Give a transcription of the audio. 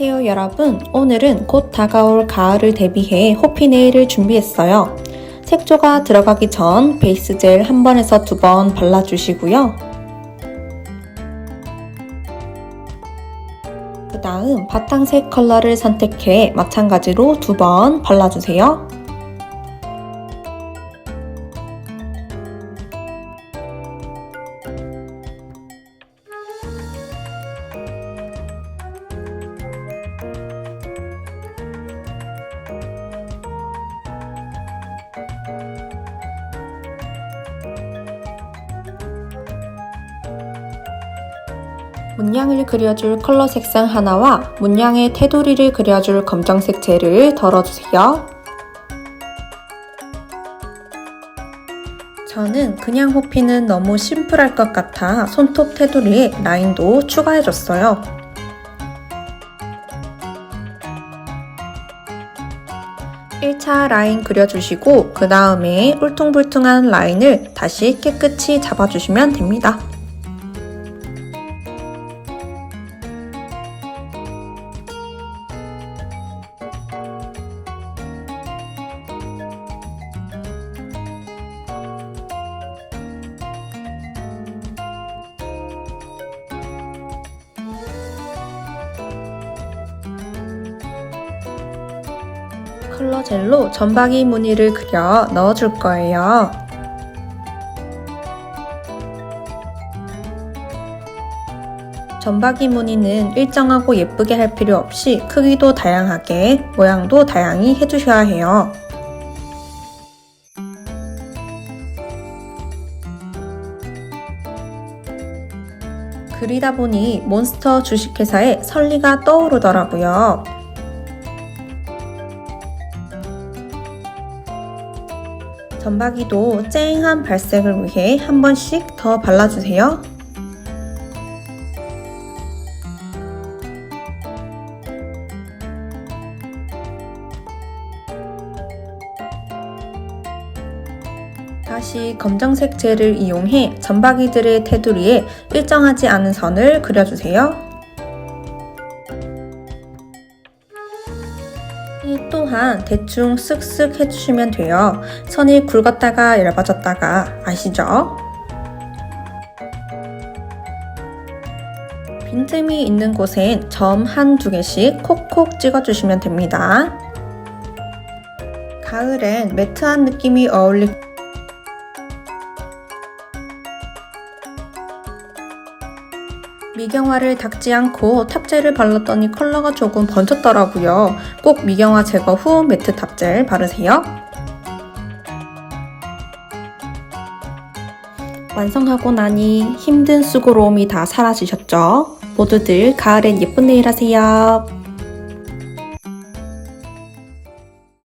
여러분, 오늘은 곧 다가올 가을을 대비해 호피 네일을 준비했어요. 색조가 들어가기 전 베이스 젤 한 번에서 두 번 발라주시고요. 그 다음 바탕색 컬러를 선택해 마찬가지로 두 번 발라주세요. 문양을 그려줄 컬러 색상 하나와 문양의 테두리를 그려줄 검정색 젤을 덜어주세요. 저는 그냥 호피는 너무 심플할 것 같아 손톱 테두리에 라인도 추가해줬어요. 일차 라인 그려주시고 그 다음에 울퉁불퉁한 라인을 다시 깨끗이 잡아주시면 됩니다. 컬러 젤로 점박이 무늬를 그려 넣어줄 거예요. 점박이 무늬는 일정하고 예쁘게 할 필요 없이 크기도 다양하게, 모양도 다양히 해주셔야 해요. 그리다 보니 몬스터 주식회사의 설리가 떠오르더라고요. 점박이도 쨍한 발색을 위해 한 번씩 더 발라주세요. 다시 검정색 젤을 이용해 점박이들의 테두리에 일정하지 않은 선을 그려주세요. 또한 대충 쓱쓱 해주시면 돼요. 선이 굵었다가 얇아졌다가 아시죠? 빈틈이 있는 곳엔 점 한두 개씩 콕콕 찍어주시면 됩니다. 가을엔 매트한 느낌이 어울릴 미경화를 닦지 않고 탑젤을 발랐더니 컬러가 조금 번졌더라고요. 꼭 미경화 제거 후 매트 탑젤 바르세요. 완성하고 나니 힘든 수고로움이 다 사라지셨죠? 모두들 가을엔 예쁜 네일 하세요.